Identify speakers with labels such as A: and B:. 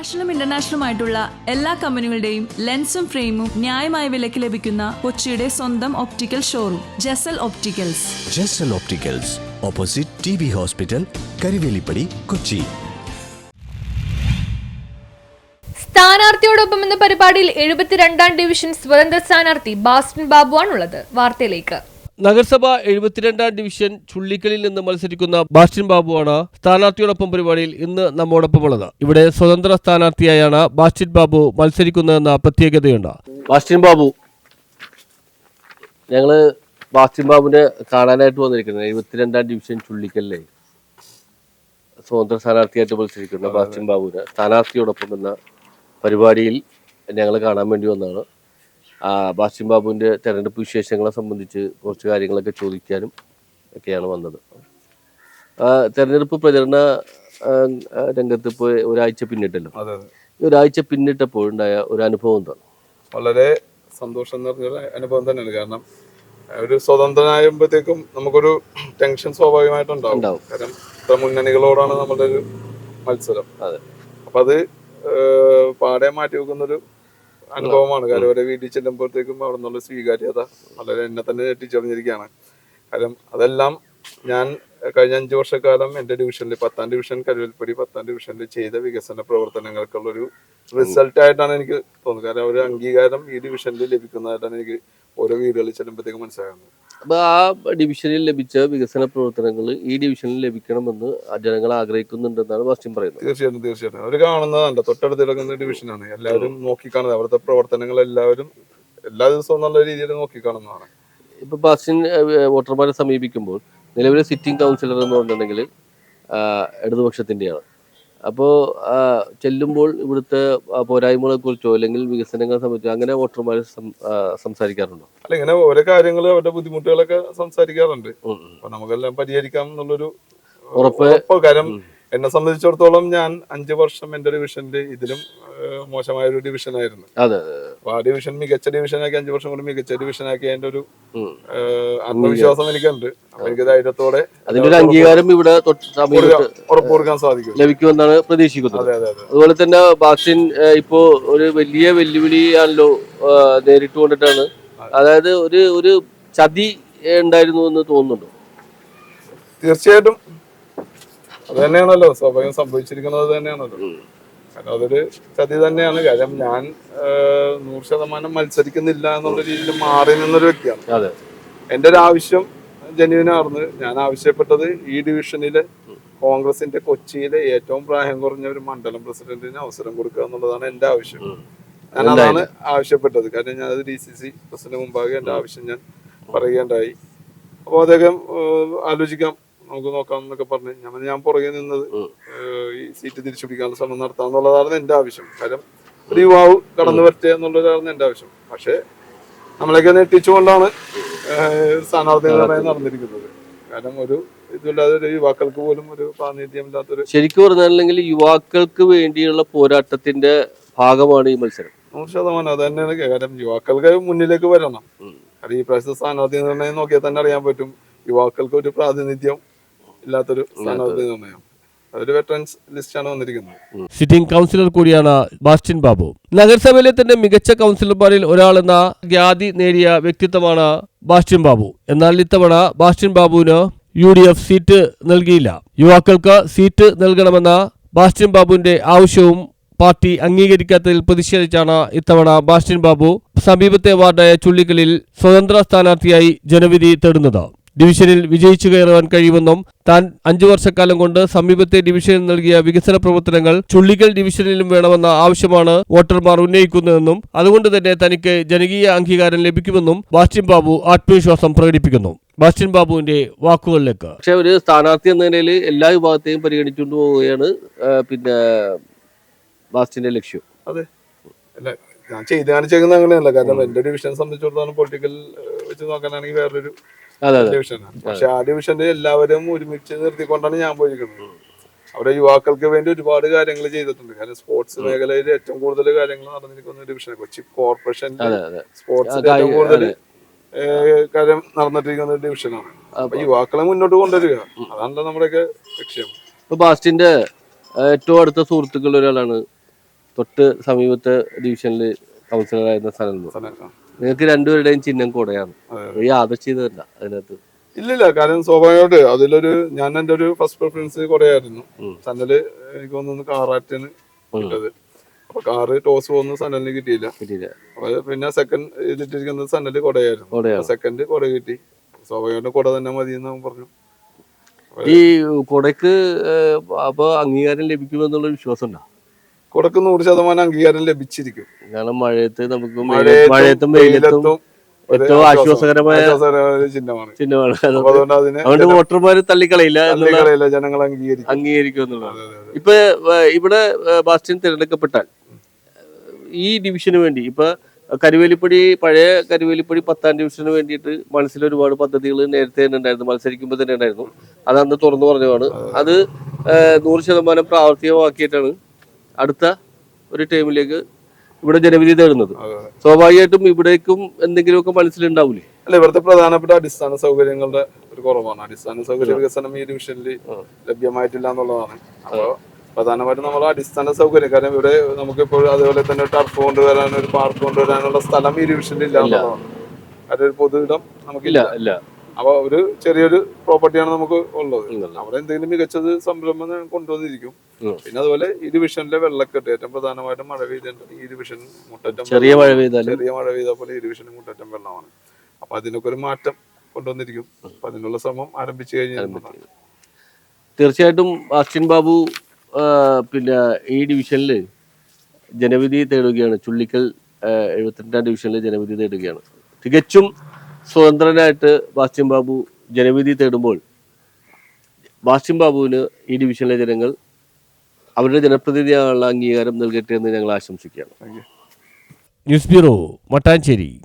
A: നാഷണലും ഇന്റർനാഷണലും ആയിട്ടുള്ള എല്ലാ കമ്പനികളുടെയും ലെൻസും ഫ്രെയിമും ന്യായമായ വിലയ്ക്ക് ലഭിക്കുന്ന കൊച്ചിയുടെ സ്വന്തം optical showroom Jasal opticals
B: Jasal opticals opposite T B hospital Karivelippady Kochi
C: സ്ഥാനാർത്ഥിയോടൊപ്പം എന്ന പരിപാടിയിൽ എഴുപത്തിരണ്ടാം ഡിവിഷൻ സ്വതന്ത്ര സ്ഥാനാർത്ഥി ബാസ്റ്റിൻ ബാബുവാണുള്ളത്. വാർത്തയിലേക്ക്.
D: നഗരസഭ എഴുപത്തിരണ്ടാം ഡിവിഷൻ ചുള്ളിക്കലിൽ നിന്ന് മത്സരിക്കുന്ന ബാസ്റ്റിൻ ബാബുവാണ് സ്ഥാനാർത്ഥിയോടൊപ്പം പരിപാടിയിൽ ഇന്ന് നമ്മോടൊപ്പമുള്ളത്. ഇവിടെ സ്വതന്ത്ര സ്ഥാനാർത്ഥിയായാണ് ബാസ്റ്റിൻ ബാബു മത്സരിക്കുന്നതെന്ന പ്രത്യേകതയുണ്ട്. ബാസ്റ്റിൻ ബാബു. ഞങ്ങൾ ബാസ്റ്റിൻ ബാബുവിനെ കാണാനായിട്ട് വന്നിരിക്കുന്നത്. എഴുപത്തിരണ്ടാം ഡിവിഷൻ ചുള്ളിക്കലിലെ സ്വതന്ത്ര സ്ഥാനാർത്ഥിയായിട്ട് മത്സരിക്കുന്ന ബാസ്റ്റിൻ ബാബുവിനെ സ്ഥാനാർത്ഥിയോടൊപ്പം എന്ന പരിപാടിയിൽ ഞങ്ങൾ കാണാൻ വേണ്ടി വന്നതാണ്. ബാസ്റ്റിൻ ബാബുവിന്റെ തെരഞ്ഞെടുപ്പ് വിശേഷങ്ങളെ സംബന്ധിച്ച് കുറച്ച് കാര്യങ്ങളൊക്കെ ചോദിക്കാനും ഒക്കെയാണ് വന്നത്. തെരഞ്ഞെടുപ്പ് പ്രചരണ രംഗത്ത് ഇപ്പോൾ ഒരാഴ്ച പിന്നിട്ടല്ലോ. ഈ ഒരാഴ്ച പിന്നിട്ടപ്പോൾ ഉണ്ടായ ഒരു അനുഭവം എന്താണ്?
E: വളരെ സന്തോഷം എന്ന് നിറഞ്ഞൊരു അനുഭവം തന്നെയാണ്. കാരണം ഒരു സ്വതന്ത്രനായുമ്പോഴത്തേക്കും നമുക്കൊരു ടെൻഷൻ സ്വാഭാവികമായിട്ടുണ്ടാവും. കാരണം ഇത്ര മുന്നണികളോടാണ് നമ്മുടെ ഒരു മത്സരം.
D: അതെ.
E: അപ്പൊ അത് പാടെ മാറ്റി വെക്കുന്നൊരു അനുഭവമാണ്. കാര്യം ഓരോ വീട്ടിൽ ചെല്ലുമ്പോഴത്തേക്കും അവിടെ നിന്നുള്ള സ്വീകാര്യത വളരെ എന്നെ തന്നെ ഞെട്ടിച്ചറിഞ്ഞിരിക്കുകയാണ് കാര്യം അതെല്ലാം ഞാൻ കഴിഞ്ഞ അഞ്ചു വർഷക്കാലം എന്റെ ഡിവിഷനിൽ പത്താം ഡിവിഷൻ കരുവൽപ്പടി പത്താം ഡിവിഷനിൽ ചെയ്ത വികസന പ്രവർത്തനങ്ങൾക്കുള്ള ഒരു റിസൾട്ട് ആയിട്ടാണ് എനിക്ക് തോന്നുന്നത്. കാരണം ഒരു അംഗീകാരം ഈ ഡിവിഷനിൽ ലഭിക്കുന്നതായിട്ടാണ് എനിക്ക് ഓരോ വീടുകളിൽ ചെല്ലുമ്പോഴത്തേക്കും മനസ്സിലാകുന്നത്.
D: അപ്പോൾ ആ ഡിവിഷനിൽ ലഭിച്ച വികസന പ്രവർത്തനങ്ങൾ ഈ ഡിവിഷനിൽ ലഭിക്കണമെന്ന് ജനങ്ങൾ ആഗ്രഹിക്കുന്നുണ്ടെന്നാണ് വാസ്റ്റിൻ പറയുന്നത്.
E: തീർച്ചയായിട്ടും തീർച്ചയായിട്ടും. അവർ കാണുന്നതാണ് തൊട്ടടുത്ത് കിടക്കുന്ന ഡിവിഷനാണ് എല്ലാവരും നോക്കിക്കാണുന്നത്. അവിടുത്തെ പ്രവർത്തനങ്ങൾ എല്ലാവരും എല്ലാ ദിവസവും നല്ല രീതിയിൽ നോക്കിക്കാണുന്നതാണ്.
D: ഇപ്പൊ ബാസ്റ്റിൻ ഏഹ്, വോട്ടർമാരെ സമീപിക്കുമ്പോൾ നിലവിലെ സിറ്റിംഗ് കൗൺസിലർ എന്ന് പറഞ്ഞിട്ടുണ്ടെങ്കിൽ ഇടതുപക്ഷത്തിന്റെയാണ്. അപ്പോൾ ചെല്ലുമ്പോൾ ഇവിടുത്തെ പോരായ്മകളെ കുറിച്ചോ അല്ലെങ്കിൽ വികസനങ്ങളെ സംബന്ധിച്ചോ അങ്ങനെ വോട്ടർമാർ സംസാരിക്കാറുണ്ടോ?
E: അല്ല ഇങ്ങനെ ഓരോ കാര്യങ്ങൾ അവരുടെ ബുദ്ധിമുട്ടുകളൊക്കെ സംസാരിക്കാറുണ്ട്. അപ്പൊ നമുക്കെല്ലാം പരിഹരിക്കാം എന്നുള്ളൊരു
D: ഉറപ്പ്
E: ഉറപ്പ് കാര്യം എന്നെ സംബന്ധിച്ചിടത്തോളം ഞാൻ അഞ്ചു വർഷം എന്റെ ഡിവിഷനിൽ ഇതിലും മോശമായ ഒരു ഡിവിഷൻ ആയിരുന്നു. അപ്പൊ ആ ഡിവിഷൻ മികച്ച ഡിവിഷനാക്കി അഞ്ചു വർഷം കൊണ്ട് മികച്ച ഡിവിഷനാക്കി അതിന്റെ ഒരു ആത്മവിശ്വാസം എനിക്കുണ്ട്. എനിക്ക് ധൈര്യത്തോടെ
D: അതിന്റെ ഒരു അംഗീകാരം ഇവിടെ
E: ഉറപ്പുകൊടുക്കാൻ സാധിക്കും.
D: ലഭിക്കുമെന്നാണ് പ്രതീക്ഷിക്കുന്നത്.
E: അതെ അതെ അതെ.
D: അതുപോലെ തന്നെ ബാസ്റ്റിൻ ഇപ്പോ ഒരു വലിയ വെല്ലുവിളിയാണല്ലോ ഏഹ്, നേരിട്ട് കൊണ്ടിട്ടാണ്. അതായത് ഒരു ഒരു ചതി ഉണ്ടായിരുന്നു എന്ന് തോന്നുന്നുണ്ടോ?
E: തീർച്ചയായിട്ടും അത് തന്നെയാണല്ലോ സ്വാഭാവികം സംഭവിച്ചിരിക്കുന്നത് അത് തന്നെയാണല്ലോ കാരണം അതൊരു ചതി തന്നെയാണ്. കാര്യം ഞാൻ നൂറ് ശതമാനം മത്സരിക്കുന്നില്ല എന്നുള്ള രീതിയിൽ മാറി നിന്നൊരു വ്യക്തിയാണ്. എന്റെ ഒരു ആവശ്യം ജനുവിനാർന്ന് ഞാൻ ആവശ്യപ്പെട്ടത് ഈ ഡിവിഷനിലെ കോൺഗ്രസിന്റെ കൊച്ചിയിലെ ഏറ്റവും പ്രായം കുറഞ്ഞ ഒരു മണ്ഡലം പ്രസിഡന്റിന് അവസരം കൊടുക്കുക എന്നുള്ളതാണ് എന്റെ ആവശ്യം. ഞാൻ അതാണ് ആവശ്യപ്പെട്ടത്. കാരണം ഞാൻ അത് ഡി സി സി പ്രസിഡന്റ് മുമ്പാകെ എന്റെ ആവശ്യം ഞാൻ പറയുകയുണ്ടായി. അപ്പോൾ അദ്ദേഹം ആലോചിക്കാം. നമുക്ക് നോക്കാം എന്നൊക്കെ പറഞ്ഞ് ഞാൻ ഞാൻ പുറകെ നിന്നത് ഈ സീറ്റ് തിരിച്ചു പിടിക്കാനുള്ള ശ്രമം നടത്താം എന്നുള്ളതായിരുന്നു എന്റെ ആവശ്യം. കാര്യം ഒരു യുവാവ് കടന്നു വരട്ടെ എന്നുള്ളതായിരുന്നു എന്റെ ആവശ്യം. പക്ഷേ നമ്മളെയൊക്കെ നെട്ടിച്ചുകൊണ്ടാണ് സ്ഥാനാർത്ഥി നിർണയം നടന്നിരിക്കുന്നത്. കാരണം ഒരു ഇതില്ലാതെ ഒരു യുവാക്കൾക്ക് പോലും ഒരു പ്രാതിനിധ്യമില്ലാത്തൊരു
D: ശരിക്കും പറഞ്ഞാലെങ്കിൽ യുവാക്കൾക്ക് വേണ്ടിയുള്ള പോരാട്ടത്തിന്റെ ഭാഗമാണ് ഈ മത്സരം.
E: നൂറ് ശതമാനം അത് തന്നെയാണ്. കാരണം യുവാക്കൾക്ക് മുന്നിലേക്ക് വരണം. അത് ഈ പ്രാവശ്യത്തെ സ്ഥാനാർത്ഥി നിർണയം നോക്കിയാൽ തന്നെ അറിയാൻ പറ്റും. യുവാക്കൾക്ക് ഒരു പ്രാതിനിധ്യം ഇല്ലാത്തൊരു സ്ഥാനാർത്ഥി നിർണയം അതൊരു വെറ്ററൻസ് ലിസ്റ്റാണ് വന്നിരിക്കുന്നത്.
D: സിറ്റിംഗ് കൗൺസിലർ കൂടിയാണ് ബാസ്റ്റിൻ ബാബു. നഗരസഭയിലെ തന്നെ മികച്ച കൗൺസിലർമാരിൽ ഒരാളെന്ന ഖ്യാതി നേടിയ വ്യക്തിത്വമാണ് ബാസ്റ്റിൻ ബാബു. എന്നാൽ ഇത്തവണ ബാസ്റ്റിൻ ബാബുവിന് യു ഡി എഫ് സീറ്റ് നൽകിയില്ല. യുവാക്കൾക്ക് സീറ്റ് നൽകണമെന്ന ബാസ്റ്റിൻ ബാബുവിന്റെ ആവശ്യവും പാർട്ടി അംഗീകരിക്കാത്തതിൽ പ്രതിഷേധിച്ചാണ് ഇത്തവണ ബാസ്റ്റിൻ ബാബു സമീപത്തെ വാർഡായ ചുള്ളിക്കലിൽ സ്വതന്ത്ര സ്ഥാനാർത്ഥിയായി ജനവിധി തേടുന്നത്. ഡിവിഷനിൽ വിജയിച്ചു കയറുവാൻ കഴിയുമെന്നും താൻ അഞ്ചു വർഷക്കാലം കൊണ്ട് സമീപത്തെ ഡിവിഷനിൽ നൽകിയ വികസന പ്രവർത്തനങ്ങൾ ചുള്ളികൾ ഡിവിഷനിലും വേണമെന്ന ആവശ്യമാണ് വോട്ടർമാർ ഉന്നയിക്കുന്നതെന്നും അതുകൊണ്ട് തന്നെ തനിക്ക് ജനകീയ അംഗീകാരം ലഭിക്കുമെന്നും ബാസ്റ്റിൻ ബാബു ആത്മവിശ്വാസം പ്രകടിപ്പിക്കുന്നു. ബാസ്റ്റിൻ ബാബുവിന്റെ വാക്കുകളിലേക്ക്. പക്ഷെ ഒരു സ്ഥാനാർത്ഥി എന്ന നിലയിൽ എല്ലാ വിഭാഗത്തെയും പരിഗണിച്ചുകൊണ്ട് പോവുകയാണ് പിന്നെ ബാസ്റ്റിന്റെ ലക്ഷ്യം.
E: അതെ. അല്ല ഞാൻ ചെയ്ത് കാണിച്ചേക്കുന്നത് അങ്ങനെയല്ല. കാരണം എന്റെ ഡിവിഷനെ സംബന്ധിച്ചിടത്തോളം പൊളിറ്റിക്കൽ വെച്ച് നോക്കാനാണെങ്കിൽ വേറൊരു ഡിവിഷനാണ് പക്ഷെ ആ ഡിവിഷനിൽ എല്ലാവരും ഒരുമിച്ച് നിർത്തിക്കൊണ്ടാണ് ഞാൻ പോയിരിക്കുന്നത്. അവിടെ യുവാക്കൾക്ക് വേണ്ടി ഒരുപാട് കാര്യങ്ങൾ ചെയ്തിട്ടുണ്ട്. കാരണം സ്പോർട്സ് മേഖലയിൽ ഏറ്റവും കൂടുതൽ കാര്യങ്ങൾ നടന്നിരിക്കുന്ന ഡിവിഷൻ കൊച്ചി കോർപ്പറേഷനിൽ
D: സ്പോർട്സ്
E: ഏറ്റവും കൂടുതൽ കാര്യം നടന്നിട്ടിരിക്കുന്ന ഒരു ഡിവിഷനാണ്. അപ്പൊ യുവാക്കളെ മുന്നോട്ട് കൊണ്ടുവരിക. അതാണല്ലോ നമ്മുടെയൊക്കെ ലക്ഷ്യം.
D: ഇപ്പൊ ബാസ്റ്റിന്റെ ഏറ്റവും അടുത്ത സുഹൃത്തുക്കളിൽ ഒരാളാണ് തൊട്ട് സമീപത്തെ ഡിവിഷനിൽ കൗൺസിലറായിരുന്ന സ്ഥലം. നിങ്ങൾക്ക് രണ്ടുപേരുടെയും ചിഹ്നം കൂടെയാണ്. യാതൊരു അതിനകത്ത്.
E: ഇല്ലില്ല കാരണം സ്വാഭാവികമായിട്ട് അതിലൊരു ഞാൻ എന്റെ ഒരു ഫസ്റ്റ് പ്രിഫറൻസ് കുറെ ആയിരുന്നു സനൽ എനിക്ക് തോന്നുന്നു കാറാറ്റിന് കിട്ടത് അപ്പൊ കാറ് ടോസ് പോകുന്ന സനലിന് കിട്ടിയില്ല.
D: കിട്ടിയില്ല.
E: പിന്നെ സെക്കൻഡ് ഇതിട്ടിരിക്കുന്നത് സനൽ കൊടയായിരുന്നു സെക്കൻഡ് കൊട കിട്ടി. സ്വാഭാവികമായിട്ട് കൊട തന്നെ മതി എന്ന് പറഞ്ഞു.
D: ഈ കൊടയ്ക്ക് ഏഹ്, അപ്പൊ അംഗീകാരം ലഭിക്കുമെന്നുള്ള വിശ്വാസം ഉണ്ടോ
E: കൊടക്ക് നൂറ് ശതമാനം അംഗീകാരം ലഭിച്ചിരിക്കും.
D: കാരണം മഴയത്ത് നമുക്ക്
E: മഴയത്തും
D: വെയിലത്തും ഏറ്റവും ആശ്വാസകരമായ
E: ചിഹ്നമാണ്.
D: ചിഹ്നമാണ്.
E: അതുകൊണ്ട്
D: വോട്ടർമാര് തള്ളിക്കളയില്ല
E: തള്ളിക്കളയില്ല ജനങ്ങൾ അംഗീകരിക്കും.
D: അംഗീകരിക്കും എന്നുള്ളതാണ് ഇപ്പൊ ഇവിടെ ബാസ്റ്റിൻ തിരഞ്ഞെടുക്കപ്പെട്ടാൽ ഈ ഡിവിഷന് വേണ്ടി ഇപ്പൊ കരുവേലിപ്പടി പഴയ കരുവേലിപ്പടി പത്താം ഡിവിഷന് വേണ്ടിയിട്ട് മനസ്സിൽ ഒരുപാട് പദ്ധതികൾ നേരത്തെ തന്നെ ഉണ്ടായിരുന്നു മത്സരിക്കുമ്പോൾ തന്നെ ഉണ്ടായിരുന്നു. അത് അന്ന് തുറന്നു പറഞ്ഞതാണ്. അത് നൂറ് ശതമാനം പ്രാവർത്തികമാക്കിയിട്ടാണ് അടുത്ത ഒരു ടൈമിലേക്ക് ഇവിടെ ജനവിധി തേടുന്നത്. സ്വാഭാവികമായിട്ടും ഇവിടേക്കും എന്തെങ്കിലുമൊക്കെ മനസ്സിലുണ്ടാവൂലേ?
E: അല്ല ഇവിടുത്തെ പ്രധാനപ്പെട്ട അടിസ്ഥാന സൗകര്യങ്ങളുടെ ഒരു കുറവാണ്. അടിസ്ഥാന സൗകര്യ വികസനം ഈ ഡിവിഷനിൽ ലഭ്യമായിട്ടില്ല എന്നുള്ളതാണ്. അപ്പോൾ പ്രധാനമായിട്ടും നമ്മൾ അടിസ്ഥാന സൗകര്യം കാരണം ഇവിടെ നമുക്കിപ്പോൾ അതുപോലെ തന്നെ ടർഫ് കൊണ്ടുവരാൻ ഒരു പാർക്ക് കൊണ്ടുവരാനുള്ള സ്ഥലം ഈ ഡിവിഷനിൽ ഇല്ല എന്നുള്ളതാണ്. അതൊരു പൊതു ഇടം നമുക്കില്ല അപ്പൊ ഒരു ചെറിയൊരു പ്രോപ്പർട്ടിയാണ് നമുക്ക് ഉള്ളത്. അവിടെ എന്തെങ്കിലും മികച്ചത് സംരംഭം കൊണ്ടുവന്നിരിക്കും. പിന്നെ അതുപോലെ ഈ ഡിവിഷനിലെ വെള്ളക്കെട്ട് ഏറ്റവും പ്രധാനമായിട്ടും മഴ പെയ്തിട്ട് ഈ ഡിവിഷൻ മുട്ടറ്റം
D: ചെറിയ മഴ പെയ്താൽ
E: ചെറിയ മഴ പെയ്താൽ പോലെ ഈ മുട്ടറ്റം വെള്ളമാണ്. അപ്പൊ അതിനൊക്കെ ഒരു മാറ്റം കൊണ്ടുവന്നിരിക്കും. അപ്പൊ അതിനുള്ള ശ്രമം ആരംഭിച്ചു കഴിഞ്ഞാൽ
D: തീർച്ചയായിട്ടും അശ്വിൻ ബാബു പിന്നെ ഈ ഡിവിഷനിൽ ജനവിധി തേടുകയാണ്. ചുള്ളിക്കൽ എഴുപത്തിരണ്ടാം ഡിവിഷനിൽ ജനവിധി തേടുകയാണ്. തികച്ചും സ്വതന്ത്രനായിട്ട് ബാസ്റ്റിൻ ബാബു ജനവിധി തേടുമ്പോൾ ബാസ്റ്റിൻ ബാബുവിന് ഈ ഡിവിഷനിലെ ജനങ്ങൾ അവരുടെ ജനപ്രതിനിധിയാനുള്ള അംഗീകാരം നൽകട്ടെ എന്ന് ഞങ്ങൾ ആശംസിക്കുകയാണ്. News bureau Mattancherry.